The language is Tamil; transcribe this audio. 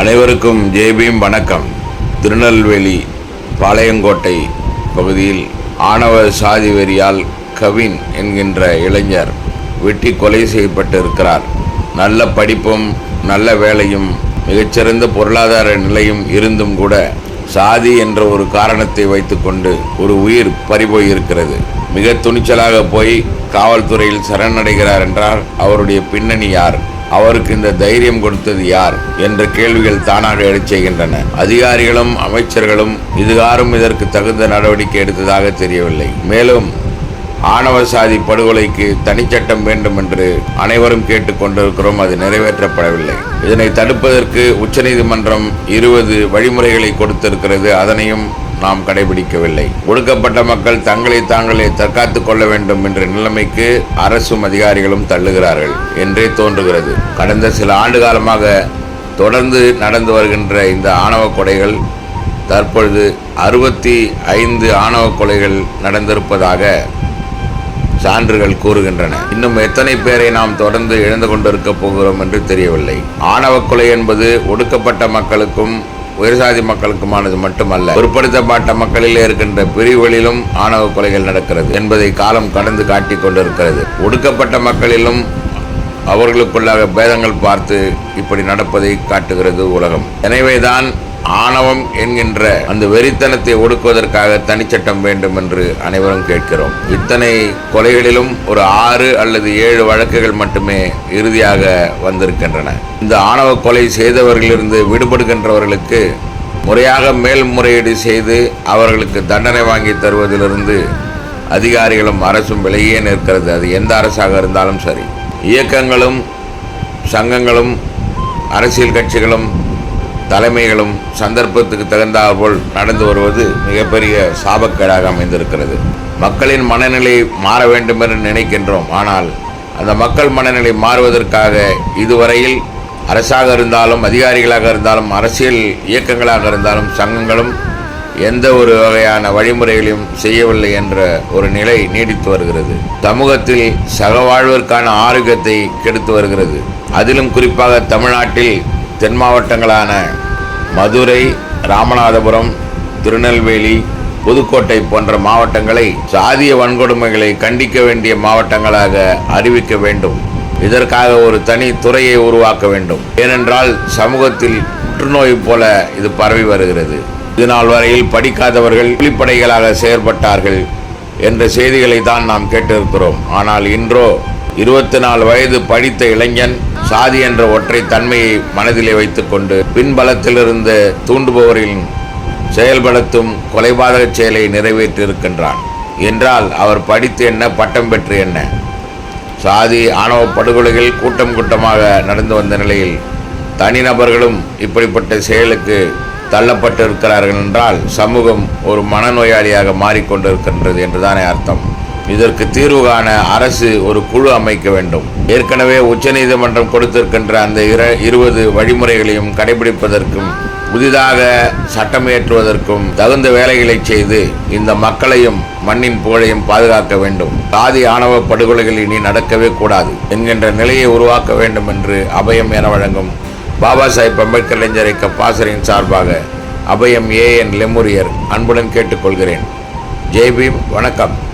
அனைவருக்கும் ஜெய்பீம் வணக்கம். திருநெல்வேலி பாளையங்கோட்டை பகுதியில் ஆணவ சாதி வெறியால் கவின் என்கின்ற இளைஞர் வெட்டி கொலை செய்யப்பட்டிருக்கிறார். நல்ல படிப்பும் நல்ல வேலையும் மிகச்சிறந்த பொருளாதார நிலையும் இருந்தும் கூட சாதி என்ற ஒரு காரணத்தை வைத்துக்கொண்டு ஒரு உயிர் பறிபோயிருக்கிறது. மிக துணிச்சலாக போய் காவல்துறையில் சரணடைகிறார் என்றால் அவருடைய பின்னணி யார்? அவருக்கு இந்த தைரியம் கொடுத்தது யார் என்ற கேள்விகள் தானாக எழுச் செய்கின்றன. அதிகாரிகளும் அமைச்சர்களும் இதுகாரும் இதற்கு தகுந்த நடவடிக்கை எடுத்ததாக தெரியவில்லை. மேலும் ஆணவ சாதி படுகொலைக்கு தனிச்சட்டம் வேண்டும் என்று அனைவரும் கேட்டுக்கொண்டிருக்கிறோம் அது நிறைவேற்றப்படவில்லை. இதனை தடுப்பதற்கு உச்சநீதிமன்றம் இருபது வழிமுறைகளை கொடுத்திருக்கிறது. அதனையும் நாம் கடைபிடிக்கவில்லை. ஒடுக்கப்பட்ட மக்கள் தங்களை தாங்களே தற்காத்துக் கொள்ள வேண்டும் என்ற நிலைமைக்கு அரசும் அதிகாரிகளும் தள்ளுகிறார்கள் என்றே தோன்றுகிறது. கடந்த சில ஆண்டு காலமாக தொடர்ந்து நடந்து வருகின்ற இந்த ஆணவ கொலைகள் தற்பொழுது அறுபத்தி ஐந்து ஆணவ கொலைகள் நடந்திருப்பதாக சான்றுகள் கூறுகின்றன. இன்னும் எத்தனை பேரை நாம் தொடர்ந்து இழந்து கொண்டிருக்க போகிறோம் என்று தெரியவில்லை. ஆணவ கொலை என்பது ஒடுக்கப்பட்ட மக்களுக்கும் உயர்சாதி மக்களுக்குமானது மட்டுமல்ல பிற்படுத்தப்பட்ட மக்களிலே இருக்கின்ற பிரிவுகளிலும் ஆணவ கொலைகள் நடக்கிறது என்பதை காலம் கடந்து காட்டிக் கொண்டிருக்கிறது. ஒடுக்கப்பட்ட மக்களிலும் அவர்களுக்குள்ளாக பேதங்கள் பார்த்து இப்படி நடப்பதை காட்டுகிறது உலகம். எனவேதான் ஆணவம் என்கின்ற அந்த வெறித்தனத்தை ஒடுக்குவதற்காக தனிச்சட்டம் வேண்டும் என்று அனைவரும் கேட்கிறோம். இத்தனை கொலைகளிலும் ஒரு ஆறு அல்லது ஏழு வழக்குகள் மட்டுமே இறுதியாக வந்திருக்கின்றன. இந்த ஆணவ கொலை செய்தவர்களிலிருந்து விடுபடுகின்றவர்களுக்கு முறையாக மேல்முறையீடு செய்து அவர்களுக்கு தண்டனை வாங்கி தருவதிலிருந்து அதிகாரிகளும் அரசும் விலகியே நிற்கிறது. அது எந்த அரசாக இருந்தாலும் சரி. இயக்கங்களும் சங்கங்களும் அரசியல் கட்சிகளும் தலைமைகளும் சந்தர்ப்பத்துக்கு தகுந்தாற்போல் நடந்து வருவது மிகப்பெரிய சாபக்கேடாக அமைந்திருக்கிறது. மக்களின் மனநிலை மாற வேண்டும் என்று நினைக்கின்றோம். ஆனால் அந்த மக்கள் மனநிலை மாறுவதற்காக இதுவரையில் அரசாக இருந்தாலும் அதிகாரிகளாக இருந்தாலும் அரசியல் இயக்கங்களாக இருந்தாலும் சங்கங்களும் எந்த ஒரு வகையான வழிமுறைகளையும் செய்யவில்லை என்ற ஒரு நிலை நீடித்து வருகிறது. சமூகத்தில் சகவாழ்விற்கான ஆரோக்கியத்தை கெடுத்து வருகிறது. அதிலும் குறிப்பாக தமிழ்நாட்டில் தென் மாவட்டங்களான மதுரை ராமநாதபுரம் திருநெல்வேலி புதுக்கோட்டை போன்ற மாவட்டங்களை சாதிய வன்கொடுமைகளை கண்டிக்க வேண்டிய மாவட்டங்களாக அறிவிக்க வேண்டும். இதற்காக ஒரு தனி துறையை உருவாக்க வேண்டும். ஏனென்றால் சமூகத்தில் புற்றுநோய் போல இது பரவி வருகிறது. இதுநாள் வரையில் படிக்காதவர்கள் புலிப்படைகளாக செயற்பட்டார்கள் என்ற செய்திகளை தான் நாம் கேட்டிருக்கிறோம். ஆனால் இன்றோ இருபத்தி நாலு வயது படித்த இளைஞன் சாதி என்ற ஒற்றை தன்மையை மனதிலே வைத்துக்கொண்டு பின்பலத்திலிருந்து தூண்டுபவரின் செயல்படுத்தும் கொலைபாதக செயலை நிறைவேற்றியிருக்கின்றான். என்றால் அவர் படித்து என்ன பட்டம் பெற்று என்ன? சாதி ஆணவ படுகொலைகள் கூட்டம் கூட்டமாக நடந்து வந்த நிலையில் தனிநபர்களும் இப்படிப்பட்ட செயலுக்கு தள்ளப்பட்டு இருக்கிறார்கள் என்றால் சமூகம் ஒரு மனநோயாளியாக மாறிக்கொண்டிருக்கின்றது என்றுதானே அர்த்தம். இதற்கு தீர்வு காண அரசு ஒரு குழு அமைக்க வேண்டும். ஏற்கனவே உச்சநீதிமன்றம் கொடுத்திருக்கின்ற அந்த இர இருபது வழிமுறைகளையும் கடைபிடிப்பதற்கும் புதிதாக சட்டம் இயற்றுவதற்கும் தகுந்த வேலைகளை செய்து இந்த மக்களையும் மண்ணின் புகழையும் பாதுகாக்க வேண்டும். சாதி ஆணவ படுகொலைகள் இனி நடக்கவே கூடாது என்கின்ற நிலையை உருவாக்க வேண்டும் என்று அபயம் என வழங்கும் பாபா சாஹிப் அம்பேத்கர் இளைஞரை கப்பாசரின் சார்பாக அபயம் ஏ என் லெமுரியர் அன்புடன் கேட்டுக்கொள்கிறேன். ஜெய்பீம் வணக்கம்.